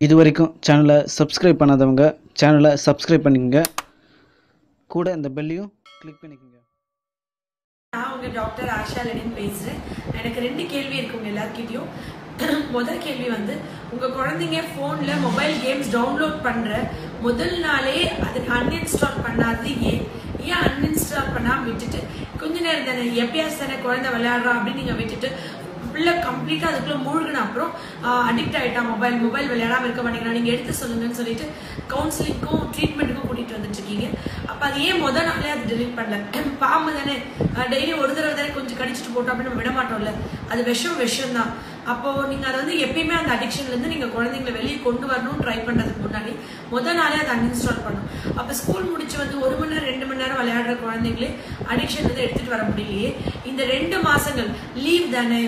இது வரைக்கும் சேனலை சப்ஸ்கிரைப் பண்ணாதவங்க சேனலை சப்ஸ்கிரைப் பண்ணிக்கங்க. கூட இந்த பெல்லையும் கிளிக் பண்ணிக்கோங்க. நான் உங்கள் டாக்டர் ஆஷா லெனின் பேசுகிறேன் எனக்கு ரெண்டு கேள்வி இருக்கு உங்க முதல் கேள்வி வந்து உங்க குழந்தைங்க போன்ல மொபைல் கேம்ஸ் டவுன்லோட் பண்ற முதல் நாளே அது அன்இன்ஸ்டால் பண்ணாது ஏன்? ஏன் அன்இன்ஸ்டால் பண்ணாம விட்டுட்டு கொஞ்ச நேரம் தானே எப்பயாச்சும் தானே குழந்தை விளையாடுறோம் அப்படின்னு நீங்க விட்டுட்டு உள்ள கம்ப்ளீட்டா அதுக்குள்ள மூழ்கின அப்புறம் அடிக்ட் ஆயிட்டா மொபைல் மொபைல் விளையாடாம இருக்க மாட்டேங்கிறா நீங்க எடுத்து சொல்லுங்கன்னு சொல்லிட்டு கவுன்சிலிங்க்கும் ட்ரீட்மெண்ட்டுக்கும் கூட்டிட்டு வந்துட்டு இருக்கீங்க அப்ப அது ஏன் மொதல் நாளே அது டெலிட் பண்ணல? பாம்பு தானே. டெய்லி ஒரு தடவை தானே கொஞ்சம் கடிச்சிட்டு போட்டோம் அப்படின்னு நம்ம விட மாட்டோம்ல அது விஷம் விஷம் தான். அப்போ நீங்க அதை வந்து எப்பயுமே அந்த அடிக்ஷன்ல இருந்து நீங்க குழந்தைங்களை வெளியே கொண்டு வரணும்னு ட்ரை பண்றதுக்கு முன்னாடி முதல் நாளே அதை அன்இன்ஸ்டால் பண்ணும் அப்ப ஸ்கூல் முடிச்சு வந்து ஒரு மணி நேரம் ரெண்டு மணி நேரம் விளையாடுற குழந்தைங்களே அடிக்ஷன் வந்து எடுத்துட்டு வர முடியலையே. இந்த ரெண்டு மாசங்கள் லீவ் தானே.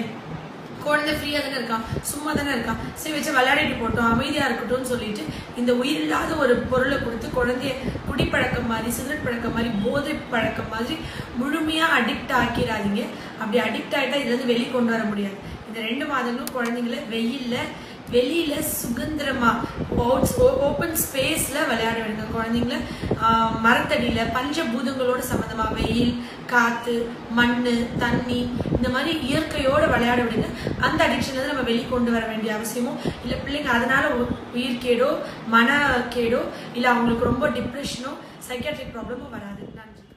குழந்தை ஃப்ரீயாக தானே இருக்கான்? சும்மா தானே இருக்கான்? சரி வச்சு விளையாடிட்டு போட்டோம். அமைதியாக இருக்கட்டும்னு சொல்லிட்டு இந்த உயிரில்லாத ஒரு பொருளை கொடுத்து குழந்தைய குடிப்பழக்கம் மாதிரி சிகரெட் பழக்கம் மாதிரி போதை பழக்கம் மாதிரி முழுமையா அடிக்ட் ஆக்கிடாதீங்க. அப்படி அடிக்ட் ஆயிட்டா இதுலேருந்து வெளியே கொண்டு வர முடியாது. இந்த ரெண்டு மாதங்களும் குழந்தைங்கள வெயில்ல வெளியில சுதந்திரமா ஓப்பன் ஸ்பேஸ்ல விளையாட விடுங்க குழந்தைங்கள மரத்தடியில மரத்தடியில பஞ்சபூதங்களோட சம்பந்தமா வெயில் காத்து மண் தண்ணி இந்த மாதிரி இயற்கையோட விளையாட விடுங்க. அந்த அடிக்ஷன்ல நம்ம வெளிக்கொண்டு வர வேண்டிய அவசியமோ இல்லை. பிள்ளைங்க அதனால உ- உயிர்கேடோ மன கேடோ இல்லை அவங்களுக்கு ரொம்ப டிப்ரெஷனோ சைக்காட்ரிக் ப்ராப்ளமும் வராது. நன்றி.